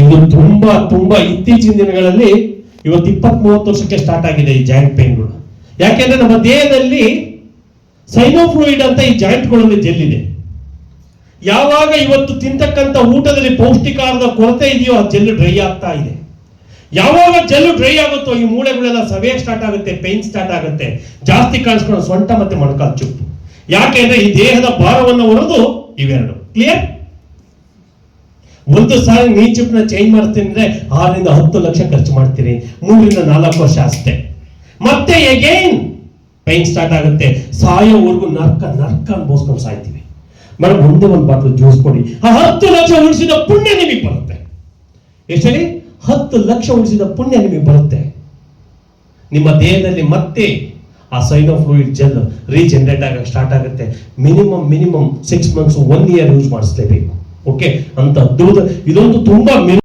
ಇದು ತುಂಬಾ ತುಂಬಾ ಇತ್ತೀಚಿನ ದಿನಗಳಲ್ಲಿ ಇವತ್ತು ಇಪ್ಪತ್ತ್ ಮೂವತ್ತು ವರ್ಷಕ್ಕೆ ಸ್ಟಾರ್ಟ್ ಆಗಿದೆ ಈ ಜಾಯಿಂಟ್ ಪೇನ್ಗಳು ಯಾಕೆಂದ್ರೆ ನಮ್ಮ ದೇಹದಲ್ಲಿ ಸೈನೋಫ್ಲೂಯಿಡ್ ಅಂತ ಈ ಜಾಯಿಂಟ್ಗಳಲ್ಲಿ ಜೆಲ್ಲಿದೆ. ಯಾವಾಗ ಇವತ್ತು ತಿಂತಕ್ಕಂಥ ಊಟದಲ್ಲಿ ಪೌಷ್ಟಿಕಾರದ ಕೊರತೆ ಇದೆಯೋ ಆ ಜೆಲ್ಲು ಡ್ರೈ ಆಗ್ತಾ ಇದೆ. ಯಾವಾಗ ಜೆಲ್ಲು ಡ್ರೈ ಆಗುತ್ತೋ ಈ ಮೂಳೆಗಳೆಲ್ಲ ಸವೆ ಸ್ಟಾರ್ಟ್ ಆಗುತ್ತೆ ಪೇನ್ ಸ್ಟಾರ್ಟ್ ಆಗುತ್ತೆ. ಜಾಸ್ತಿ ಕಾಣಿಸ್ಕೊಳ್ಳೋ ಸೊಂಟ ಮತ್ತೆ ಮೊಣಕಾಲು ಚುಪ್ಪು. ಯಾಕೆಂದ್ರೆ ಈ ದೇಹದ ಭಾರವನ್ನು ಹೊರದು ಇವೆರಡು. ಕ್ಲಿಯರ್ ಒಂದು ಸಾರಿ ನೀ ಚಿಪ್ನ ಚೇಂಜ್ ಮಾಡ್ತೀನಿ ಅಂದ್ರೆ ಆರರಿಂದ ಹತ್ತು ಲಕ್ಷ ಖರ್ಚು ಮಾಡ್ತೀರಿ. ಮೂರರಿಂದ ನಾಲ್ಕು ವರ್ಷ ಅಷ್ಟೇ. ಮತ್ತೆ ಎಗೈನ್ ಪೈನ್ ಸ್ಟಾರ್ಟ್ ಆಗುತ್ತೆ. ಸಾಯೋವರೆಗೂ ನರ್ಕ ನರ್ಕ ಅನ್ಭವಿಸ್ಕೊಂಡು ಸಾಯ್ತೀವಿ. ಮೇಡಮ್ ಒಂದೇ ಒಂದು ಬಾಟ್ಲು ಜ್ಯೂಸ್ ಕೊಡಿ. ಆ ಹತ್ತು ಲಕ್ಷ ಉಳಿಸಿದ ಪುಣ್ಯ ನಿಮಗೆ ಬರುತ್ತೆ. ಎಷ್ಟೇ ಹತ್ತು ಲಕ್ಷ ಉಳಿಸಿದ ಪುಣ್ಯ ನಿಮಗೆ ಬರುತ್ತೆ. ನಿಮ್ಮ ದೇಹದಲ್ಲಿ ಮತ್ತೆ ಆ sign of fluid gel regenerate ಆಗಕ್ಕೆ ಸ್ಟಾರ್ಟ್ ಆಗುತ್ತೆ. Minimum minimum six months one year use ಮಾಡಿಸ್ಲೇಬೇಕು. Okay? ಅಂತ ಅದ್ಭುತ ಇದೊಂದು ತುಂಬಾ